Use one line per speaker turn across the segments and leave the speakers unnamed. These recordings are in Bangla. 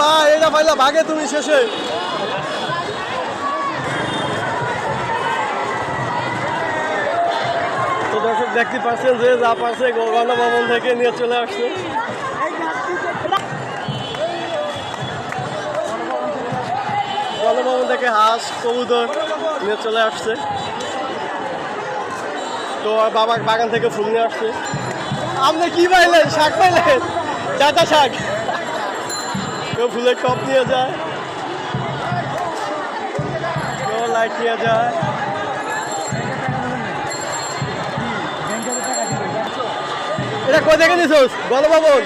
ভাই, এটা পাইলা ভাগে তুমি শেষে। তো দর্শক, দেখতে পাচ্ছেন যে যা পারছে গণভবন থেকে নিয়ে চলে আসছে। গণভবন থেকে হাঁস, কবুতর নিয়ে চলে আসছে। তো আর বাবা বাগান থেকে ফুল নিয়ে আসছে। আপনি কি পাইলেন? শাক পাইলেন? ডাটা শাক? কেউ ফুলের টপ নিয়ে যায়। কেউ লাইট নিয়ে যায়। এটা কোথায় গেছিস নিছোস? বাবু ও,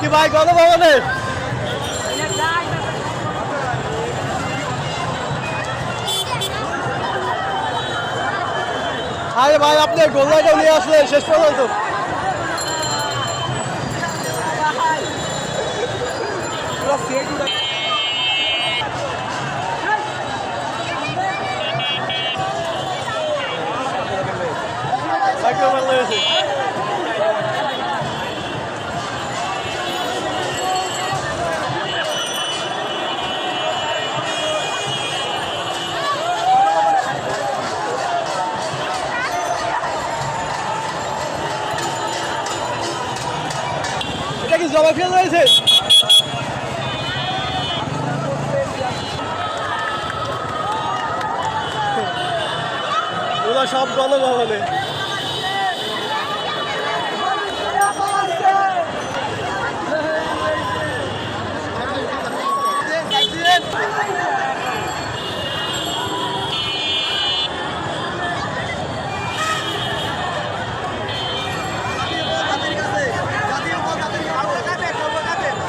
কি ভাই গণভবনে? আরে ভাই আপনি গোল্লাটাও নিয়ে আসলেন শেষ পর্যন্ত। একদম ফেল রয়েছে ওরা সব গণভবনে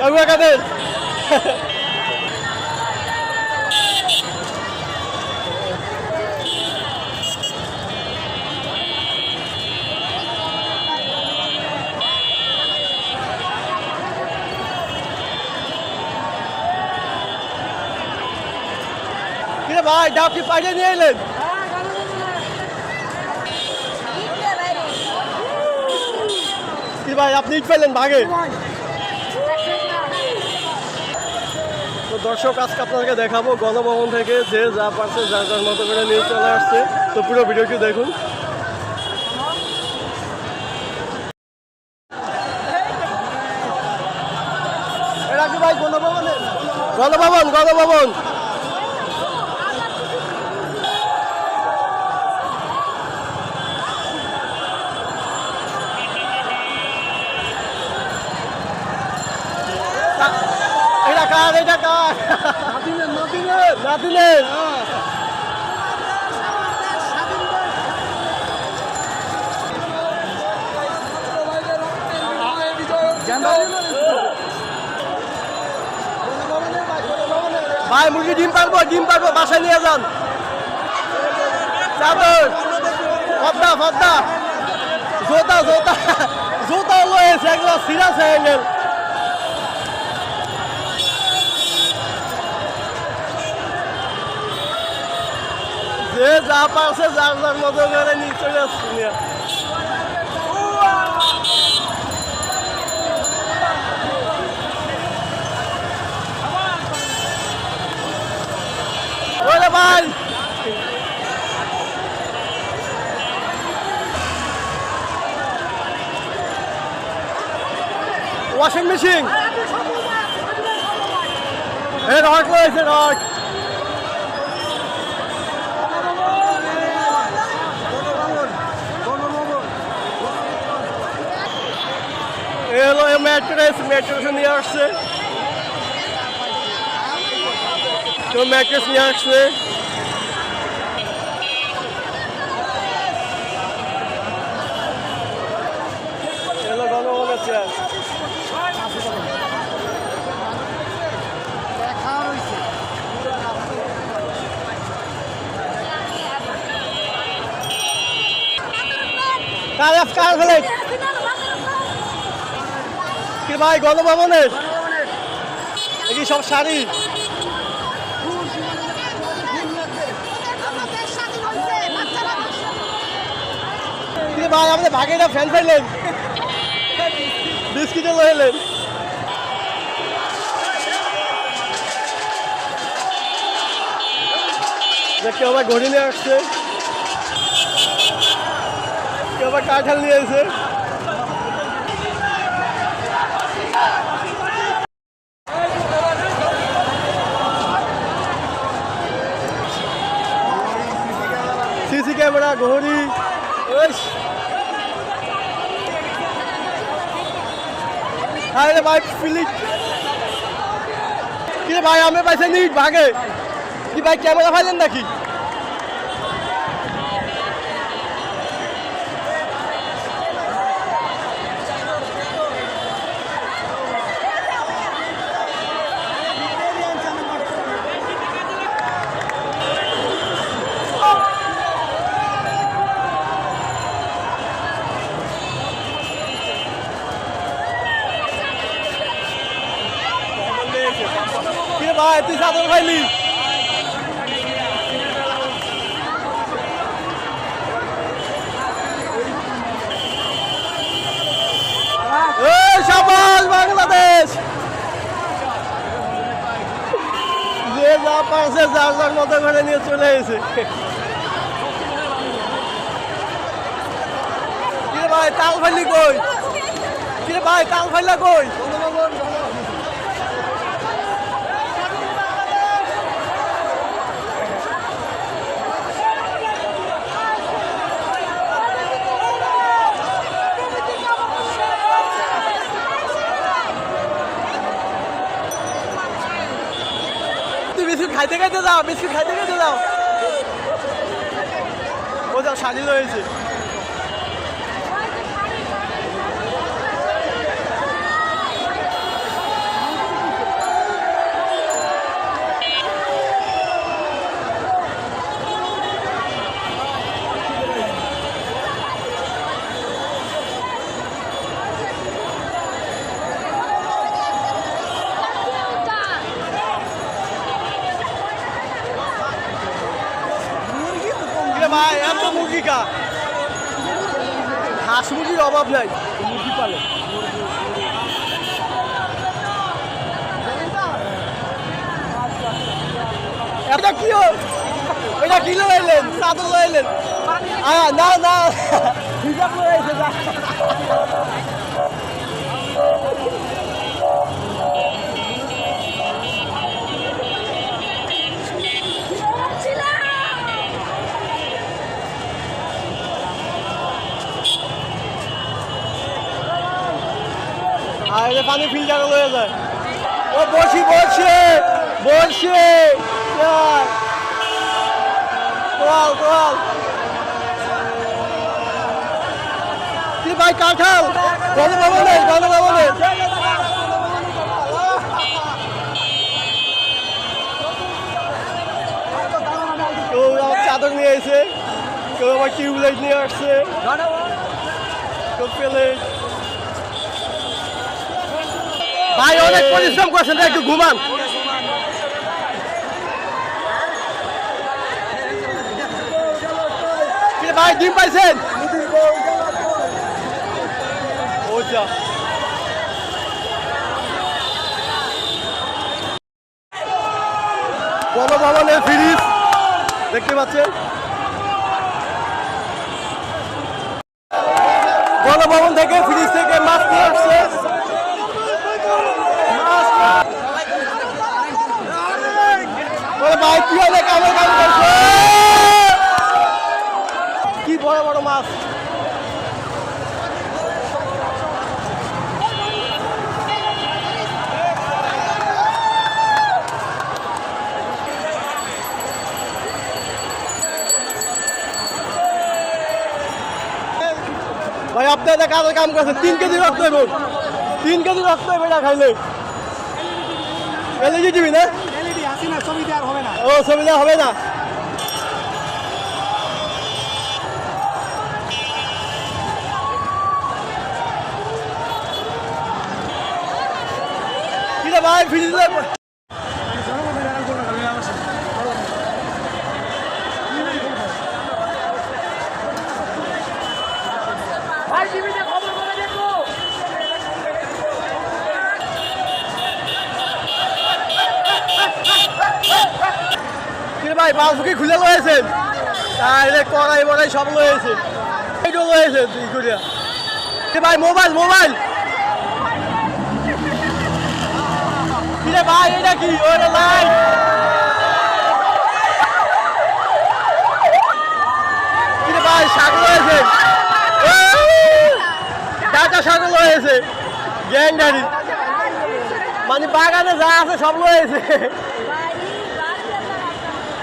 কাকুয়া কাদের? ভাই ডাব কি পাইলে নিয়ে এলেন? কি ভাই আপনি ইট পাইলেন ভাগে? দর্শক, আজকে আপনাদেরকে দেখাবো গণভবন থেকে যে যা পারছে যা যার মতো করে নিয়ে চলে আসছে। তো পুরো ভিডিওটি দেখুন। গণভবন? গণভবন গণভবন এটা কার এটা কার নাতিনের ভাই, মুরগি ডিম পারব ডিম পারব, বাসায় নিয়ে যান। চাদর। পদ্মা পদ্মা জোতা জোতা। জোতা লয়েছে এগুলো সিরাস হ্যান্ডেল যে যা পারছে, যার যার মতো করে নিয়ে চলে আসছি। ভাই! Washing machine. এ রড রয়েছে, রড। ম্যাট্রেস ম্যাট্রেস নিয়ে আসছে কেউ ম্যাট্রেস নিয়ে আসছে কাজ কাজ ফেলে ভাই, গণভবনের। কি সব শাড়ি। ভাই, আমাদের ভাগে না ফ্যান ফেললেন বিস্কিটে লইলেন কেউ আবার ঘড়ি নিয়ে আসছে। কেউ আবার কাঁঠাল নিয়ে এসে সিসি ক্যামেরা ঘড়ি আরে ভাই ফিলিক। কি ভাই আমি পাইছে নি ভাগে। কি ভাই ক্যামেরা ফাইলেন নাকি কি রে ভাই তুই চাদর খাইলি এই সাবাস বাংলাদেশ যে যা পারছে যার যার মতো করে নিয়ে চলে এসে কিরে ভাই, তাল ফাইলি কই? কিরে ভাই, তাল ফাইলা কই তুই বিস্কুট খাইতে খাইতে যাও বিস্কুট খাইতে খাইতে যাও ও যাও শাড়ি রয়েছে কিরে ভাই এত মুরগি কা হাঁস মুরগির অভাব নাই। মুরগি পালে। এটা কি? এটা কি লাইলেন চাদর না না। লাইছে আর এটা পানি ফিল্টার হয়ে যায়। ও বসি বসে বসে তোয়াল তোয়াল কি ভাই কাঁঠাল গণভবনে গণভবনে কেউ আবার চাদর নিয়ে এসে, কেউ আবার টিউবলাইট নিয়ে আসছে। কেউ প্লেট ভাই অনেক পরিশ্রম করছেন একটু ঘুমান। ভাই ডিম পাইছেন? গণভবনের ফ্রিজ দেখতে পাচ্ছেন? আপনারা কাজের কাম করছেন তিন কেজি রক্ত এবং তিন কেজি রক্ত হবে না খাইলে। এলইডি টিভি না?
ছবি দেওয়া হবে না।
ও ছবি দেওয়া হবে না। ভাই ফিরিয়ে ভাই বাউফুকি খুলে লয়েছেন তাহলে কড়াই মড়াই সব লয়েছে এইটাও লয়েছে তুই করিয়া কিরে ভাই, মোবাইল মোবাইল। ভাই, এটা কি? ওটা লাইট ভাই, শাক লয়েছে ডাটা শাক গ্যাংডারি মানে বাগানে যা আছে সব রয়েছে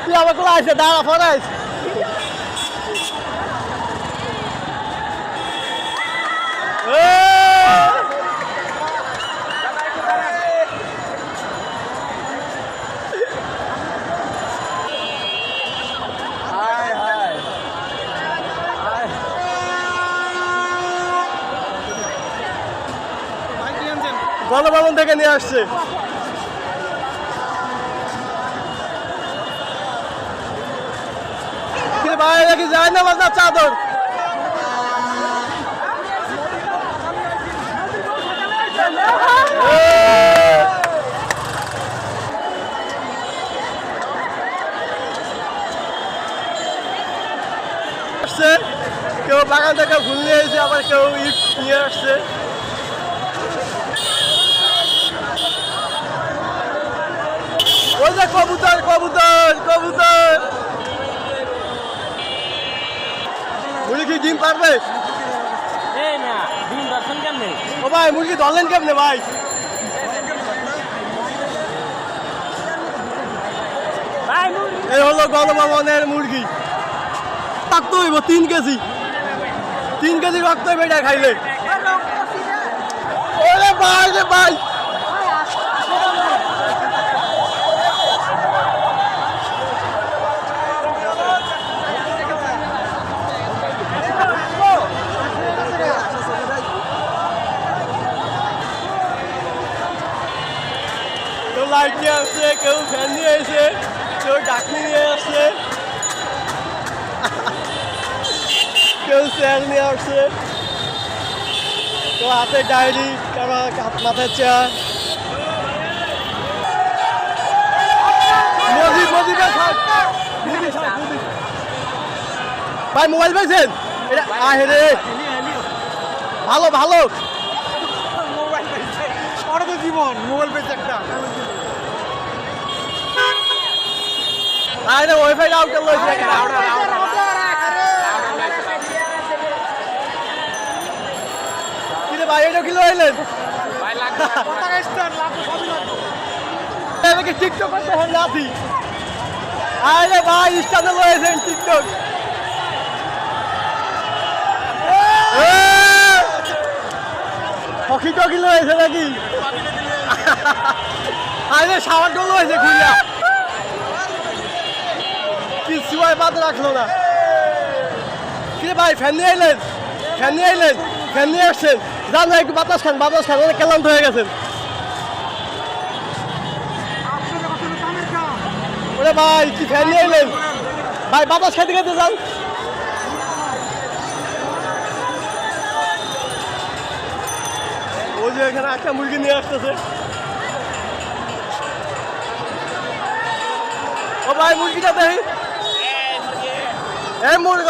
তুই আমার কোথায় আছে দাঁড়া ফরাইস গণভবন থেকে নিয়ে আসছে। ভাই নাকি যায় না বাজার চাদর? আসছে, কেউ বাগান থেকে নিয়ে এসে আবার কেউ ইট নিয়ে আসছে। ওই যে কবুতর কবুতর কবুতর। মুরগি কি ডিম পারবে? ও ভাই মুরগি ধরলেন কেমনে ভাই? এই হলো গণভবনের মুরগি। রক্ত হইব তিন কেজি। তিন কেজি রক্ত হইব এটা খাইলে। ওরে ভাই রে ভাই কেউ লাইট নিয়ে আসছে কেউ ফ্যান নিয়ে এসে, কেউ ডাকনি নিয়ে আসছে, কেউ চেয়ার নিয়ে আসছে। কেউ হাতে ডায়েরি কারও মাথায় চেয়ার। ভাই মোবাইল পাইছেন? ভালো ভালো।
জীবন মোবাইল পেয়েছে একটা
আরে ওয়াইফাই রাউটার লইছে কিরে ভাই এটা কি লইলেন
পতাকা স্ট্যান্ড লাগবে সবই লাগবে
আমাকে টিকটক করতে হয় নাতি আরে ভাই ইনস্টাতে লয়েছেন টিকটক হকি টকি লয়েছে নাকি? আরে সাবান টল লয়েছে খুলিয়া বাদ রাখল না। কিরে ভাই ফ্যান নিয়ে আইলেন ফ্যান নিয়ে আইলেন ফ্যান নিয়ে আসছেন? যান একটু বাতাস খান বাতাস খান, অনেক ক্লান্ত হয়ে গেছেন। ওরে ভাই, কি ফ্যান নিয়ে এলেন? ভাই, বাতাস খাইতে খাইতে যান। ওই যে এখানে একটা মুরগি নিয়ে আসতেছে। ও ভাই, মুরগিটা দেখি। এই মুরগ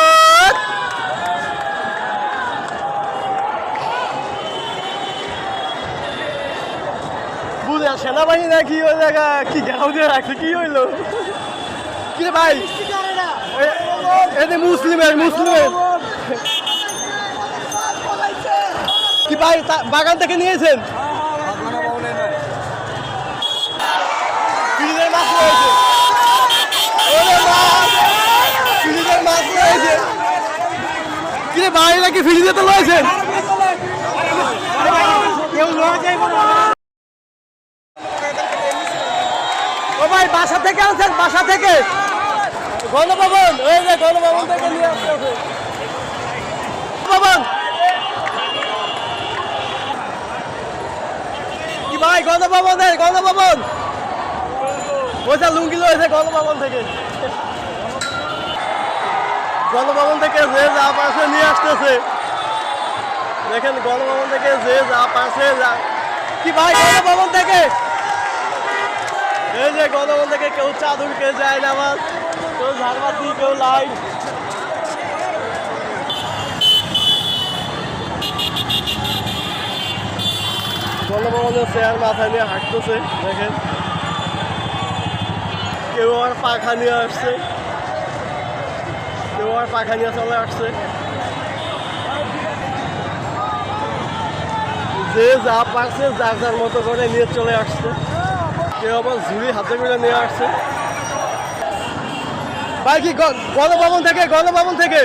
বুঝে সেনাবাহিনী ওই জায়গা? কি ঘেরাও দিয়ে রাখছে? কি হইল? কি রে ভাই? এ- এতে মুসলিমের মুসলিমের। কি ভাই তা- বাগান থেকে নিয়েছেন? মাছ রয়েছে ওরে মাছ ফ্রিজের মাছ রয়েছে রে ভাই নাকি ফ্রিজে তো রয়েছেন ও ভাই, বাসা থেকে আনছেন, বাসা থেকে। গণভবন ওই যে থেকে নিয়ে ভবন কি ভাই, গণভবনের, গণভবন। ওইটা লুঙ্গি লয়েছে গণভবন থেকে। গণভবন থেকে যে যা পাশে নিয়ে আসতেছে। দেখেন গণভবন থেকে যে যা পাশে যা- কি ভাই, গণভবন থেকে? এই যে গণভবন থেকে কেউ চাদর কেউ যায় না আমার কেউ ঝাড়বাতি, কেউ লাইট। গণভবনের চেয়ার মাথায় নিয়ে হাঁটতেছে, দেখেন। কেউ আর পাখা নিয়ে আসছে। কেউ আর পাখা নিয়ে চলে আসছে। যে যা পারছে, যার যার মতো করে নিয়ে চলে আসছে। কেউ আবার ঝুড়ি হাতে করে নিয়ে আসছে। ভাই কি গণভবন থেকে গণভবন থেকে?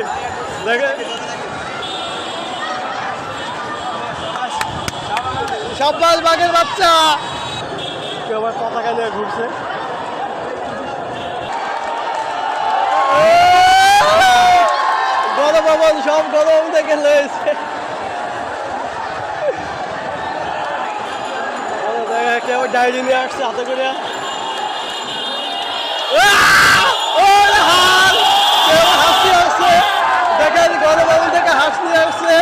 দেখে। সাব্বাস বাঘের বাচ্চা। কেউ আবার পতাকা নিয়ে ঘুরছে। গণভবন সব গণভবন থেকে দেখে কেউ নিয়ে আসছে হাতে করে। থেকে হাস নিয়ে আসছে।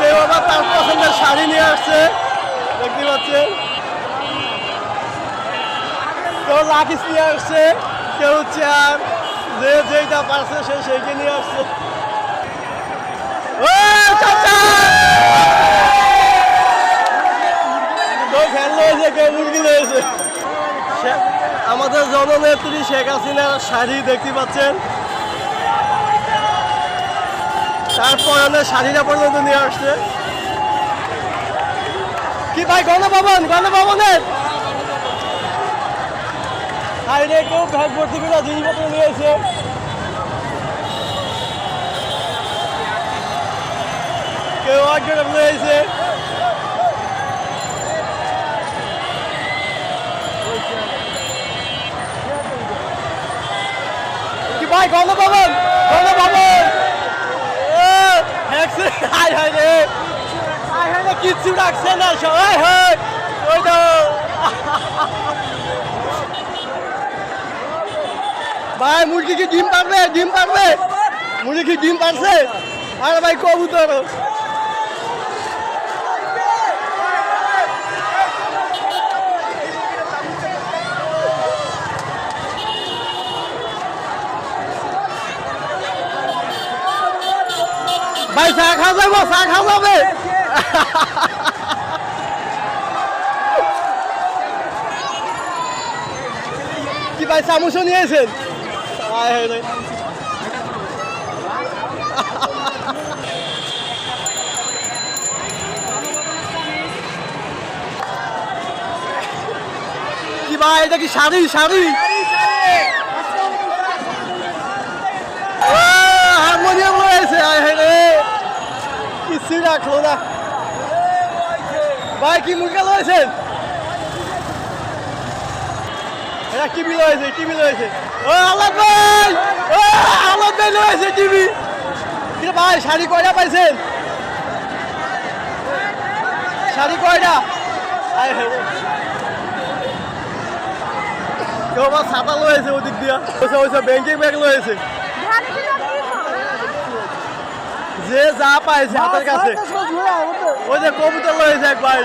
কেউ আবার পছন্দের শাড়ি নিয়ে আসছে। দেখতে পাচ্ছেন? কেউ লাকিস নিয়ে আসছে, কেউ চেয়ার যে যেটা পারছে সে সেইকে নিয়ে আসছে। আমাদের জননেত্রী শেখ হাসিনার শাড়ি দেখতে পাচ্ছেন? তার পরনে শাড়িটা পর্যন্ত নিয়ে আসছে। কি ভাই গণভবন গণভবনের? হাইরে কেউ ব্যাগ ভর্তি করে জিনিসপত্র নিয়েছে কেউ নিয়েছে কি ভাই রে। হাই হাই রে, কিচ্ছু রাখছে না সবাই, হয়। ওই তো। ভাই, মুরগি কি ডিম পারবে? ডিম পারবে? মুরগি কি ডিম পারছে? আরে ভাই, কবুতর। ভাই, চা খাওয়া যাব, চা খাওয়া যাবে। কি ভাই, চামচও নিয়েছেন। কি ভাই এটা কি শাড়ি? শাড়ি? হারমোনিয়াম রয়েছে ভাই কি মুরগা রয়েছেন এটা টিভি রয়েছে টিভি রয়েছে ও আলাদ ভাই! ও আলাদ ভাই রয়েছে টিভি। ভাই শাড়ি কয়টা পাইছেন? শাড়ি কয়টা। কেউ আবার ছাতা রয়েছে ওদিক দিয়া। ওইসব ওইসব ব্যাংকিং ব্যাগ রয়েছে যে যা পাইছে হাতের কাছে। ওই যে কবুতর রয়েছে এক ভাই।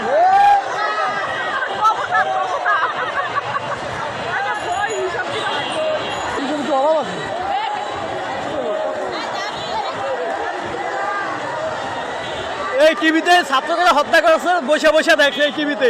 টিভিতে ছাত্রকে হত্যা করেছে বসে বসে দেখে টিভিতে।